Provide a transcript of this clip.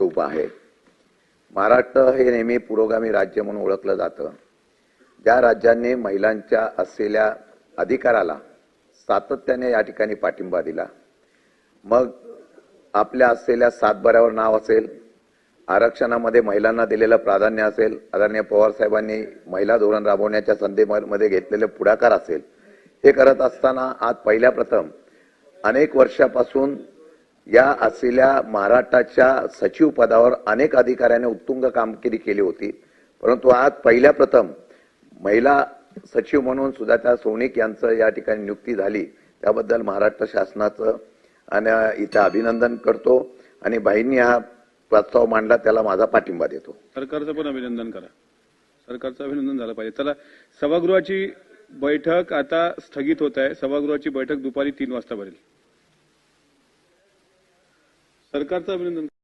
उभं आहे. महाराष्ट्र हे नेहमी पुरोगामी राज्य म्हणून ओळखलं जातं. ज्या राज्यांनी महिलांच्या असलेल्या अधिकाराला सातत्याने या ठिकाणी पाठिंबा दिला. मग आपल्या असलेल्या सातबाऱ्यावर नाव असेल आरक्षणामध्ये महिलांना दिलेलं प्राधान्य असेल आदरणीय पवार साहेबांनी महिला धोरण राबवण्याच्या संधीमध्ये घेतलेले पुढाकार असेल हे करत असताना आज पहिल्या प्रथम अनेक वर्षापासून या असलेल्या महाराष्ट्राच्या सचिव पदावर अनेक अधिकाऱ्यांनी उत्तुंग कामगिरी केली होती. परंतु आज पहिल्या प्रथम महिला सचिव म्हणून सुधाता सोनिक यांचं या ठिकाणी नियुक्ती झाली. त्याबद्दल महाराष्ट्र शासनाचं आणि इथं अभिनंदन करतो आणि बाईंनी हा प्रस्ताव मांडला त्याला माझा पाठिंबा देतो. सरकारचं पण अभिनंदन करा. सरकारचं अभिनंदन झालं पाहिजे. चला सभागृहाची बैठक आता स्थगित होत आहे. सभागृहाची बैठक दुपारी तीन वाजता भरेल. सरकारचं अभिनंदन.